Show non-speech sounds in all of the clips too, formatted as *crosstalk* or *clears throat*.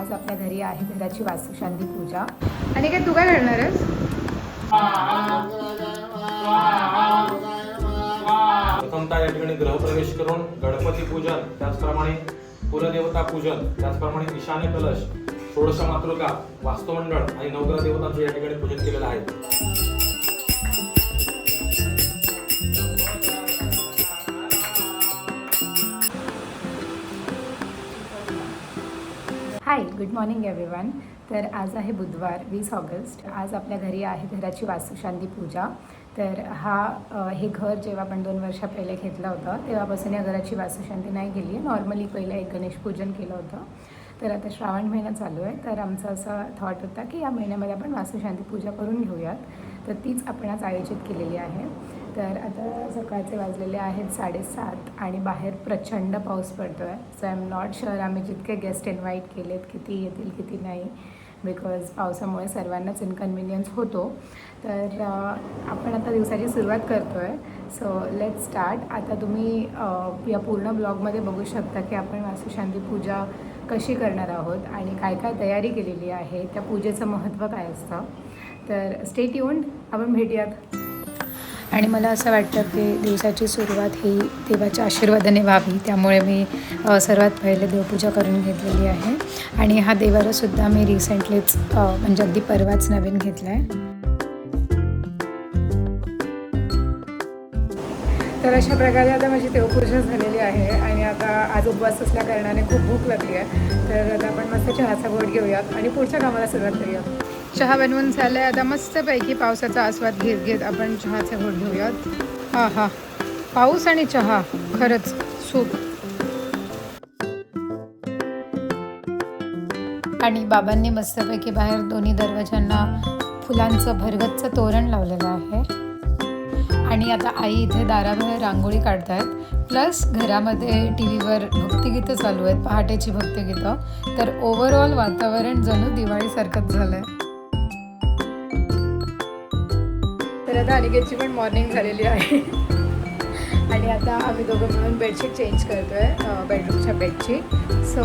आज आपल्या घरी आहे घराची वास्तुशांती पूजा. आणि काय तू काय करणार आहेस? प्रथमतः या ठिकाणी ग्रहप्रवेश करून गणपती पूजन त्याचप्रमाणे कुलदेवता पूजन त्याचप्रमाणे ईशान्य कलश षोडश मातृका वास्तुमंडळ आणि नवग्रह देवतांचं या ठिकाणी पूजन केलेलं आहे. हाय गुड मॉर्निंग एव्हरीवन तर आज आहे बुधवार वीस ऑगस्ट. आज आपल्या घरी आहे घराची वास्तुशांती पूजा. तर हा हे घर जेव्हा आपण दोन वर्षा पहिले घेतलं होतं तेव्हापासून या घराची वास्तुशांती नाही केली आहे नॉर्मली पहिलं एक गणेश पूजन केलं होतं. तर आता श्रावण महिना चालू आहे. तर आमचा असा थॉट होता की या महिन्यामध्ये आपण वास्तुशांती पूजा करून घेऊयात. तर तीच आपण आज आयोजित केलेली आहे. तर आता सकाळचे वाजलेले आहेत साडेसात आणि बाहेर प्रचंड पाऊस पडतो आहे so I am not sure आम्ही जितके गेस्ट इन्व्हाइट केलेत किती येतील किती नाही बिकॉज पावसामुळे सर्वांनाच इन्कन्व्हिनियन्स होतो. तर आपण आता दिवसाची सुरुवात करतो आहे सो लेट स्टार्ट आता तुम्ही या पूर्ण ब्लॉगमध्ये बघू शकता की आपण वास्तुशांती पूजा कशी करणार आहोत आणि काय काय तयारी केलेली आहे. त्या पूजेचं महत्त्व काय असतं? तर स्टेट येऊन आपण भेटूयात. आणि मला असं वाटतं की दिवसाची सुरुवात ही देवाच्या आशीर्वादाने व्हावी. त्यामुळे मी सर्वात पहिले देवपूजा करून घेतलेली आहे. आणि हा देवारासुद्धा मी रिसेंटलीच म्हणजे अगदी परवाच नवीन घेतला आहे तर अशा प्रकारे आता माझी देवपूजा झालेली आहे आणि आता आज उपवास असल्या कारणाने खूप भूक लागली आहे. तर आता आपण मस्त चहाचा घोट घेऊयात आणि पुढच्या कामाला सुरुवात करूयात. चहा बनवून झालं आता मस्तपैकी पावसाचा आस्वाद घेत घेत आपण चहाचे घोट घेऊयात. हा हा. पाऊस आणि चहा खरंच सूप. आणि बाबांनी मस्तपैकी बाहेर दोन्ही दरवाजांना फुलांचं भरगतचं तोरण लावलेलं आहे. आणि आता आई इथे दाराबाहेर रांगोळी काढतायत. प्लस घरामध्ये टी व्हीवर भक्तिगीतं चालू आहेत. पहाटेची भक्तिगीतं. तर ओव्हरऑल वातावरण जणू दिवाळीसारखंच झालं आहे तर आता अनिकेतची पण मॉर्निंग झालेली आहे. आणि आता आम्ही दोघं मिळून बेडशीट चेंज करतोय बेडरूमच्या बेडची सो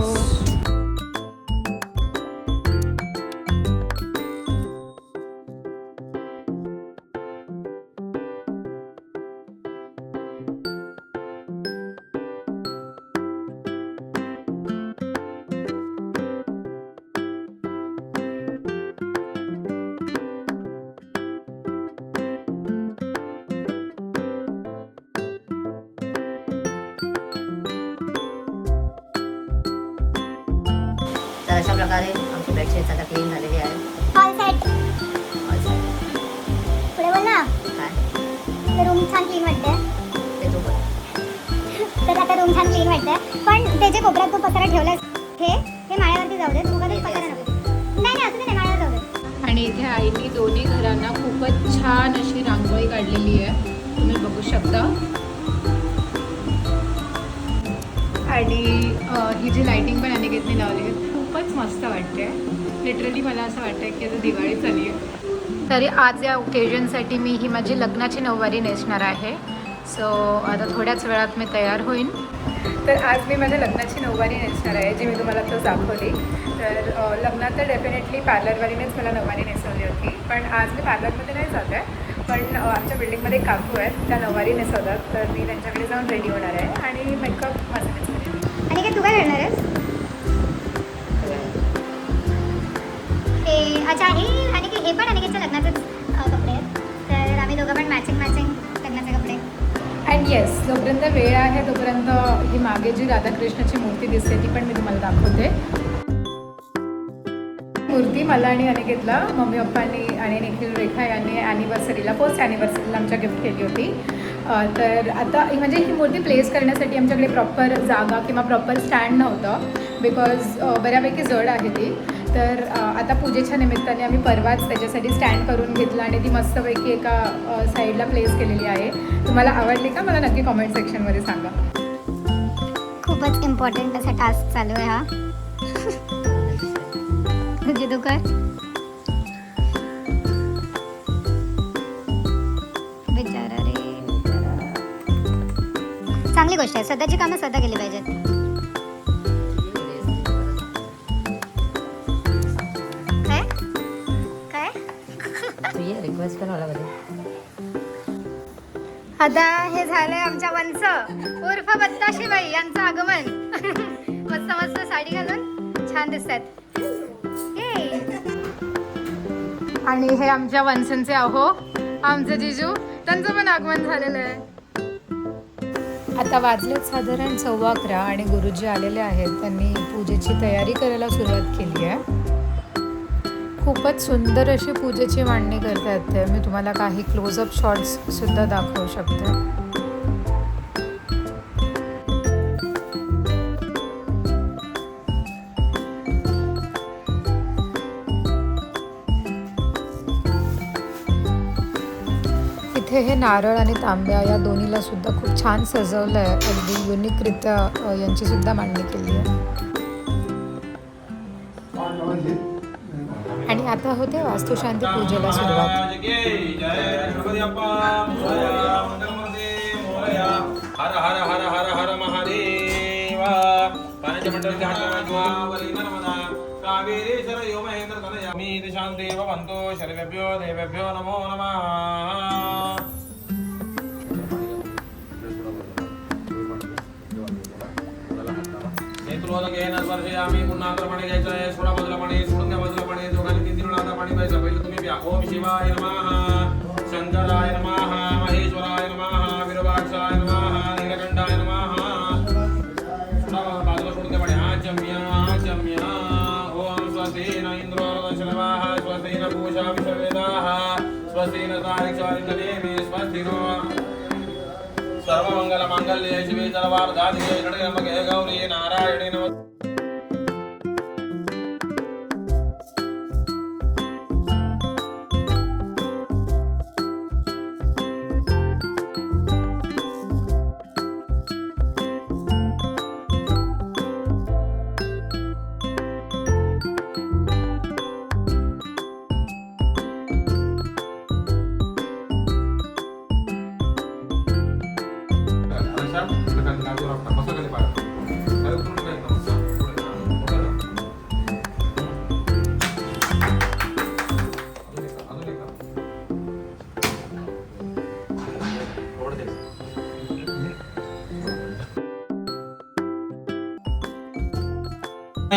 बेडशीट आता क्लीन झालेली आहे ऑल सेट पुढे बोल ना. काय? रूम छान क्लीन वाटते ते तू बोल. *laughs* तर आता रूम छान क्लीन वाटते पण ते जे कोपऱ्यात तू पसारा ठेवलास हे हे माळ्यावरती जाऊ दे. तू कधीच पसारा नको. नाही नाही असं नाही माळ्यावर जाऊ दे. आणि इथे आईने दोन्ही घरांना खूपच छान अशी रांगोळी काढलेली आहे. तुम्ही बघू शकता. आणि ही जी लाइटिंग पण अनिकेतने लावली आहे खूपच मस्त वाटते लिटरली मला असं वाटतं की आता दिवाळी चालली आहे. तरी आज या ओकेजनसाठी मी ही माझी लग्नाची नऊवारी नेसणार आहे. सो आता थोड्याच वेळात मी तयार होईन. तर आज मी माझ्या लग्नाची नऊवारी नेसणार आहे जी मी तुम्हाला आता दाखवली. तर लग्नात तर डेफिनेटली पार्लरवालीनेच मला नऊवारी नेसवली होती. पण आज मी पार्लरमध्ये नाही जात आहे. पण आमच्या बिल्डिंगमध्ये एक काकू आहेत त्या नऊवारी नेसवतात. तर मी त्यांच्याकडे जाऊन रेडी होणार आहे. आणि मेकअप माझा आणि काय तू काय करणार आहेस? अच्छा हे आणि की हे पण अनिकेतच्या लग्नाचेच कपडे आहेत. तर आम्ही दोघं पण मॅचिंग मॅचिंग लग्नाचे कपडे. अँड येस जोपर्यंत वेळ आहे तोपर्यंत ही मागे जी राधाकृष्णाची मूर्ती दिसते ती पण मी तुम्हाला दाखवते. मूर्ती मला आणि अनिकेतला मम्मी पप्पांनी आणि निखिल रेखा यांनी ॲनिव्हर्सरीला पोस्ट ॲनिव्हर्सरीला आमच्या गिफ्ट केली होती. तर आता म्हणजे ही मूर्ती प्लेस करण्यासाठी आमच्याकडे प्रॉपर जागा किंवा प्रॉपर स्टँड नव्हतं बिकॉज बऱ्यापैकी जड आहे ती. तर आता पूजेच्या निमित्ताने आम्ही परवाच त्याच्यासाठी स्टँड करून घेतलं आणि ती मस्तपैकी एका साईडला प्लेस केलेली आहे. तुम्हाला आवडली का? मला नक्की कॉमेंट सेक्शनमध्ये सांगा. खूपच इम्पॉर्टंट असा टास्क चालू आहे हा. तुझी तू बिचारा रे चांगली गोष्ट आहे. स्वतःची कामं स्वतः केली पाहिजेत. आता हे झालंय आमच्या वंश उर्फ बत्ताशीबाई यांचं आगमन. *laughs* मस्त मस्त साडी घालून छान दिसतात आणि हे आमच्या वंशांचे अहो आमचं जिजू त्यांचं पण आगमन झालेलं आहे. आता वाजलेत साधारण सव्वा अकरा आणि गुरुजी आलेले आहेत. त्यांनी पूजेची तयारी करायला सुरुवात केली आहे. खूपच सुंदर अशी पूजेची मांडणी करता येते मी तुम्हाला काही क्लोजअप शॉट्स सुद्धा दाखवू शकते. इथे हे नारळ आणि तांब्या या दोन्हीला सुद्धा खूप छान सजवलं आहे अगदी युनिकरित्या यांची सुद्धा मांडणी केली आहे. देवेभ्यो नमो नमः नेत्रोद घेणं स्पर्शयामी पुन्हा आता पाणी घ्यायचं आहे सोडा बाजूला पाणी सोडून तीन तीन वेळा आता पाणी प्यायचं पहिलं तुम्ही प्या ओम शिवाय नमः शंकराय नमः महेश्वराय नमः विरूपाक्षाय नमः नीलकंठाय नमः सोडा बाजूला सोडून द्या पाणी आचम्य आचम्य ओम स्वस्ति न इंद्रो दशनवाः स्वस्ति न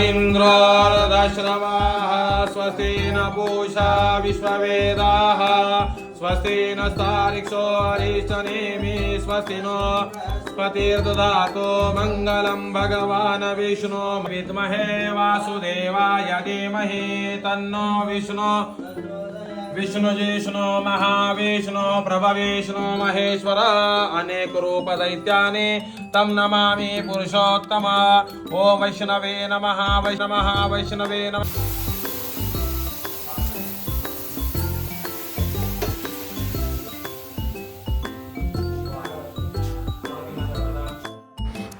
इन्द्रारदश्रवाः स्वस्ति न पूषा विश्ववेदाः स्वस्ति न स्तारिक्षो अरिष्टनेमि स्वस्ति नो पतिर्ददातु मङ्गलं भगवान् विष्णु विद्महे वासुदेवाय धीमहि तन्नो विष्णु विष्णु जिष्णु महाविष्णु प्रभविष्णु महेश्वर अनेक रूप दैत्यानि तं नमामि पुरुषोत्तम ओ वैष्णवे नमः वैष्णवः वैष्णवे नमः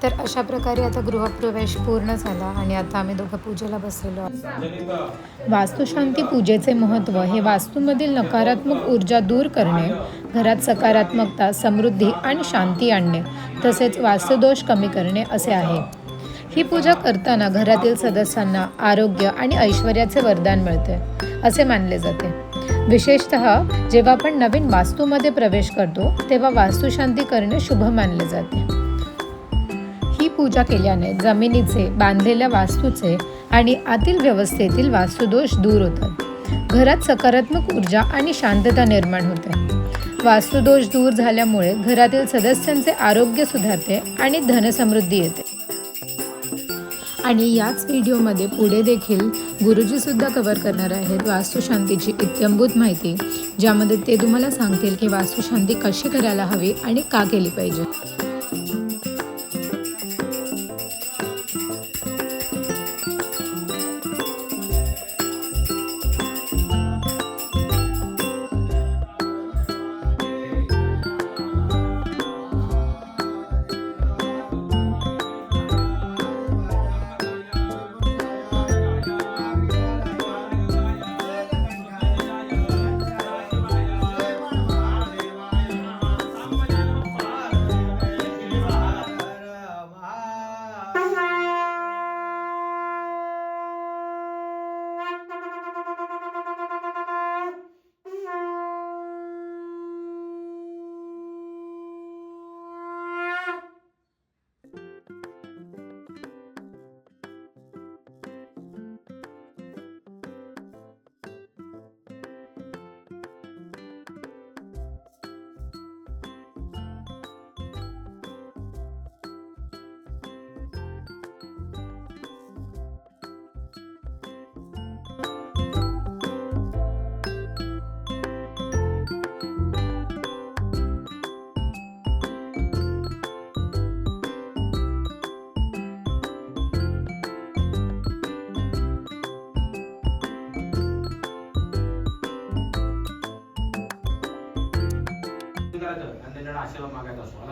तर अशा प्रकारे आता गृहप्रवेश पूर्ण झाला आणि आता आम्ही दोघं पूजेला बसलेलो आहोत. वास्तुशांती पूजेचे महत्त्व हे वास्तूमधील नकारात्मक ऊर्जा दूर करणे घरात सकारात्मकता समृद्धी आणि शांती आणणे तसेच वास्तुदोष कमी करणे असे आहे. ही पूजा करताना घरातील सदस्यांना आरोग्य आणि ऐश्वर्याचे वरदान मिळते असे मानले जाते. विशेषत जेव्हा आपण नवीन वास्तूमध्ये प्रवेश करतो तेव्हा वास्तुशांती करणे शुभ मानले जाते. पूजा केल्याने जमिनीचे बांधलेल्या वास्तूचे आणि आतील व्यवस्थेतील वास्तुदोष दूर होतात. घरात सकारात्मक ऊर्जा आणि शांतता निर्माण होते. वास्तुदोष दूर झाल्यामुळे घरातील सदस्यांचे आरोग्य सुधारते आणि धनसमृद्धी येते. आणि याच व्हिडिओमध्ये पुढे देखील गुरुजीसुद्धा कव्हर करणार आहेत वास्तुशांतीची इत्यंभूत माहिती ज्यामध्ये ते तुम्हाला सांगतील की वास्तुशांती कशी करायला हवी आणि का केली पाहिजे.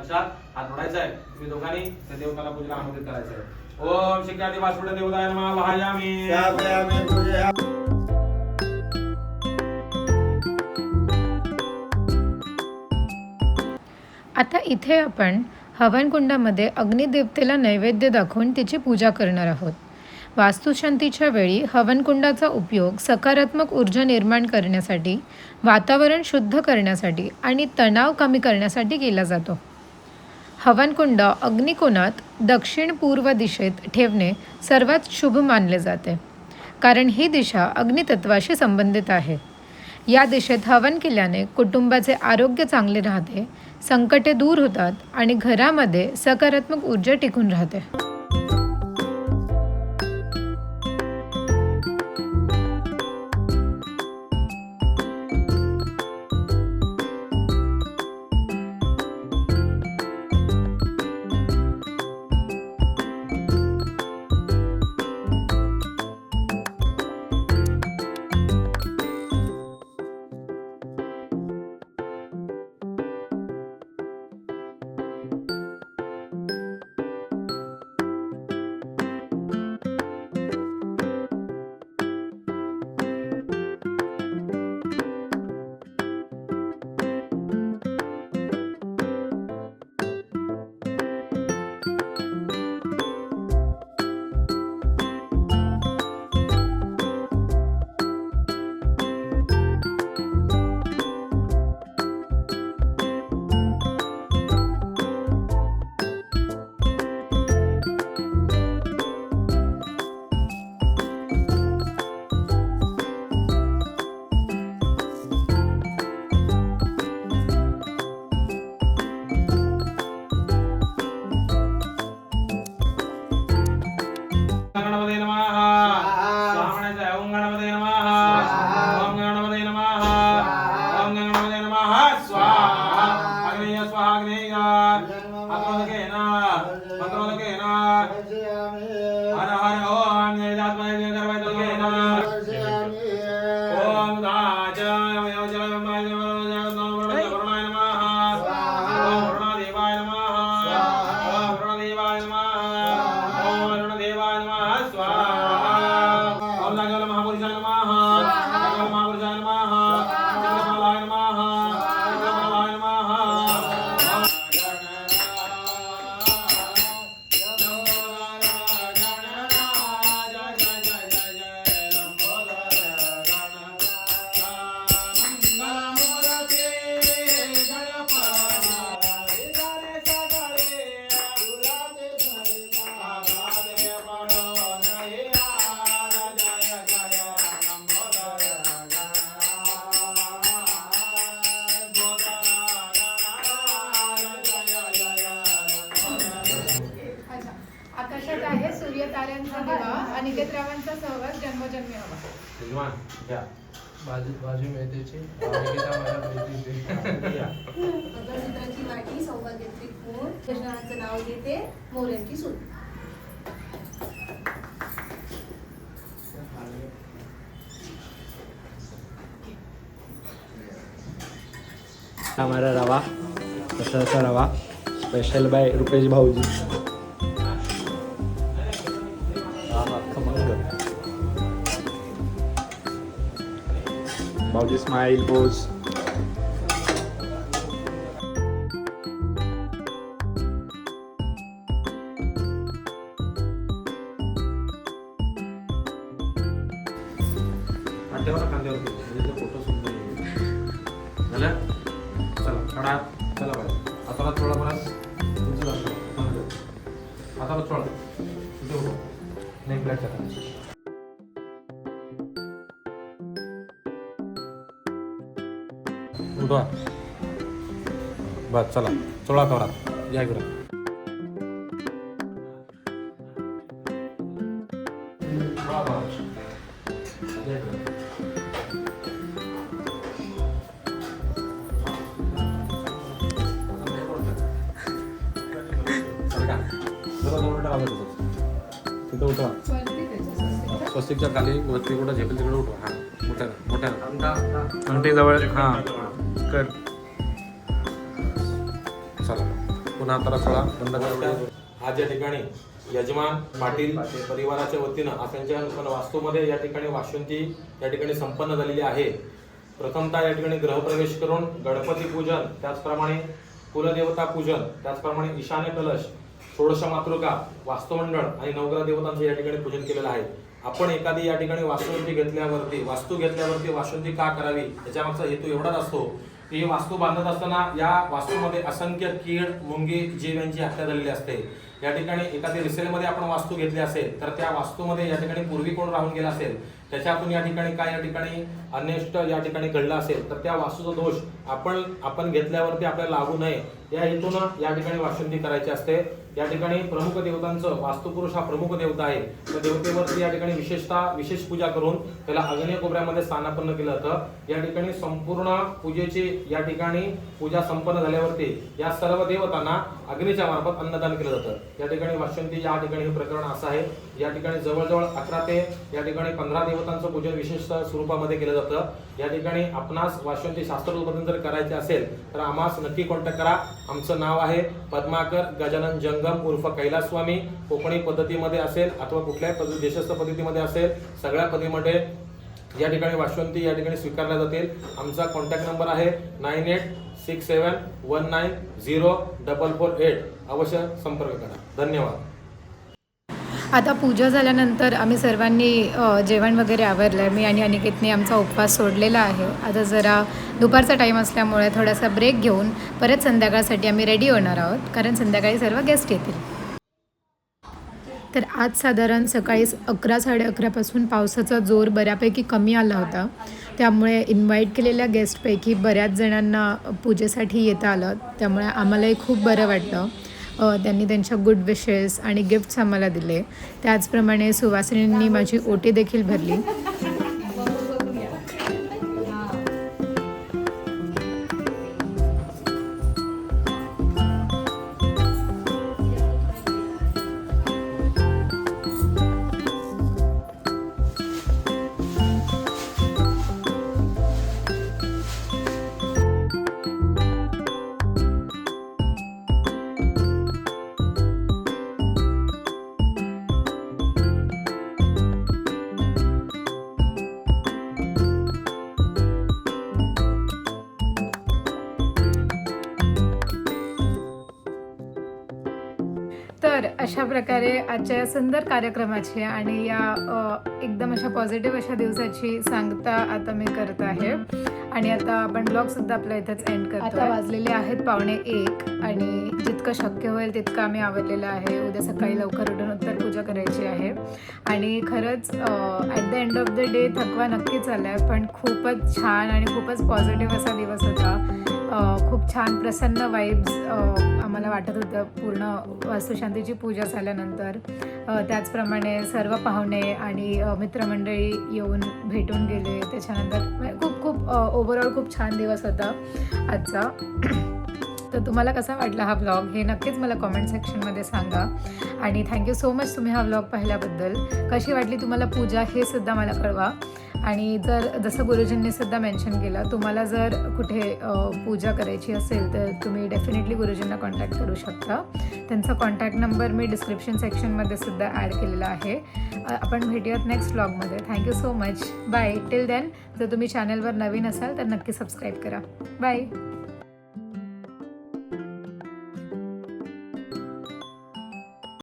लक्षात हात जोडायचा आहे तुम्ही दोघांनी त्या देवताला पूजेला आमंत्रित करायचं आहे ओम शिक्यादी वासुड देवताय नमः. वाहयामी स्थापयामि आता इथे आपण हवनकुंडामध्ये अग्निदेवतेला नैवेद्य दाखवून तिची पूजा करणार आहोत. वास्तुशांतीच्या वेळी हवनकुंडाचा उपयोग सकारात्मक ऊर्जा निर्माण करण्यासाठी वातावरण शुद्ध करण्यासाठी आणि तणाव कमी करण्यासाठी केला जातो. हवनकुंड अग्निकोनात दक्षिण पूर्व दिशेत ठेवणे सर्वात शुभ मानले जाते. कारण ही दिशा अग्नितत्वाशी संबंधित आहे. या दिशेत हवन केल्याने कुटुंबाचे आरोग्य चांगले राहते संकटे दूर होतात आणि घरामध्ये सकारात्मक ऊर्जा टिकून राहते. निकिता वाटी कृष्णाचं नाव घेते मोऱ्यांची हमारा रवा तसा रवा स्पेशल बाय रुपेश भाऊजी. भाऊजी स्माईल पोज कांद्यावर कांद्यावर ठेव. म्हणजे ते फोटो सुंदर येईल. झालं? चला काढा. चला बाय आता थोडा मला तुमचं लक्ष ठेवा. थोडा. देऊ नाही नेक ब्लॅक करा. उठवा बस चला. चोळा करा. या इकडं. जरा होतो होतं. तिथं उठवा स्वस्तिकच्या. खाली वरती कुठं झेपेल तिकडे उठवा हा मोठ्या मोठ्या. अंगठी जवळ हा कर. पुन्हा आता सोळा बंद करा. आज या ठिकाणी यजमान पाटील परिवाराच्या वतीनं आज त्यांच्या वास्तूमध्ये या ठिकाणी वाशुंती या ठिकाणी संपन्न झालेली आहे. प्रथमतः या ठिकाणी ग्रहप्रवेश करून गणपती पूजन त्याचप्रमाणे कुलदेवता पूजन त्याचप्रमाणे ईशान्य कलश षोडश मातृका वास्तुमंडळ आणि नवग्रह देवतांचं या ठिकाणी पूजन केलेलं आहे. आपण एखादी या ठिकाणी वास्तुवंती घेतल्यावरती वास्तू घेतल्यावरती वास्तुवंती का करावी? याच्यामागचा हेतू एवढाच असतो की ही वास्तू बांधत असताना या वास्तूमध्ये असंख्य कीड मुंगी जीव यांची हत्या झालेली असते. या ठिकाणी एखादी रिसेलमध्ये आपण वास्तू घेतली असेल तर त्या वास्तूमध्ये या ठिकाणी पूर्वी कोण राहून गेला असेल? त्याच्यातून या ठिकाणी काय या ठिकाणी अनिष्ट या ठिकाणी घडला असेल? तर त्या वास्तूचा दोष आपण आपण घेतल्यावरती आपल्याला लागू नये. या हेतूनं या ठिकाणी वास्तुंती करायची असते या ठिकाणी प्रमुख देवतांचं वास्तुपुरुष हा प्रमुख देवता आहे त्या देवतेवरती या ठिकाणी विशेषतः विशेष पूजा करून त्याला अग्नेय कोपऱ्यामध्ये स्थानापन्न केलं जातं या ठिकाणी संपूर्ण पूजेची या ठिकाणी पूजा संपन्न झाल्यावरती या सर्व देवतांना अग्नीच्या मार्फत अन्नदान केलं जातं या ठिकाणी वास्तुंती या ठिकाणी हे प्रकरण असं आहे या ठिकाणी जवळजवळ अकरा ते या ठिकाणी पंधरा देवतांचं पूजन विशेष स्वरूपामध्ये केलं जातं या ठिकाणी आपणास वास्तुंती शास्त्र जर करायचे असेल तर आम्हास नक्की कॉन्टॅक्ट करा आमचं नाव आहे पद्माकर गजानन जंगम उर्फ कैलासस्वामी. कोकणी पद्धतीमध्ये असेल अथवा कुठल्याही पद्धती देशस्थ पद्धतीमध्ये असेल सगळ्या पद्धतीमध्ये या ठिकाणी वाशवंती या ठिकाणी स्वीकारल्या जातील. आमचा कॉन्टॅक्ट नंबर आहे nine eight six seven one nine zero double four eight. अवश्य संपर्क करा. धन्यवाद. आता पूजा झाल्यानंतर आम्ही सर्वांनी जेवण वगैरे आवरलं. आहे मी आणि अनिकेतने आमचा उपवास सोडलेला आहे. आता जरा दुपारचा टाईम असल्यामुळे थोडासा ब्रेक घेऊन परत संध्याकाळसाठी आम्ही रेडी होणार आहोत. कारण संध्याकाळी सर्व गेस्ट येतील. तर आज साधारण सकाळी अकरा साडे अकरापासून पावसाचा जोर बऱ्यापैकी कमी आला होता. त्यामुळे इन्व्हाइट केलेल्या गेस्टपैकी बऱ्याच जणांना पूजेसाठी येता आलं. त्यामुळे आम्हालाही खूप बरं वाटलं. त्यांनी त्यांच्या गुड विशेस आणि गिफ्ट्स आम्हाला दिले. त्याचप्रमाणे सुवासिनींनी माझी ओटी देखील भरली. अशा प्रकारे आजच्या या सुंदर कार्यक्रमाची आणि या एकदम अशा पॉझिटिव्ह अशा दिवसाची सांगता आता मी करत आहे. आणि आता आपण ब्लॉग सुद्धा आपला इथेच एंड करतो आता वाजलेले आहेत पावणे एक आणि जितकं शक्य होईल तितकं आम्ही आवडलेलं आहे. उद्या सकाळी लवकर उठून उत्तर पूजा करायची आहे. आणि खरंच at the end of the day थकवा नक्कीच आला आहे पण खूपच छान आणि खूपच पॉझिटिव्ह असा दिवस होता. खूप छान प्रसन्न वाईब्स आम्हाला वाटत होतं पूर्ण वास्तुशांतीची पूजा झाल्यानंतर. त्याचप्रमाणे सर्व पाहुणे आणि मित्रमंडळी येऊन भेटून गेले. त्याच्यानंतर म्हणजे खूप खूप ओव्हरऑल खूप छान दिवस होता आजचा. *clears throat* तर तुम्हाला कसा वाटला हा ब्लॉग हे नक्कीच मला कॉमेंट सेक्शनमध्ये सांगा. आणि थँक्यू सो मच तुम्ही हा ब्लॉग पाहिल्याबद्दल. कशी वाटली तुम्हाला पूजा हे सुद्धा मला कळवा. आणि जर जसं गुरुजींनी सुद्धा मेन्शन केलं तुम्हाला जर कुठे पूजा करायची असेल तर तुम्ही डेफिनेटली गुरुजींना कॉन्टॅक्ट करू शकता. त्यांचा कॉन्टॅक्ट नंबर मी डिस्क्रिप्शन सेक्शनमध्ये सुद्धा ॲड केलेला आहे. आपण भेटूयात नेक्स्ट ब्लॉगमध्ये thank you so much bye till then जर तुम्ही चॅनलवर नवीन असाल तर नक्की सबस्क्राईब करा. बाय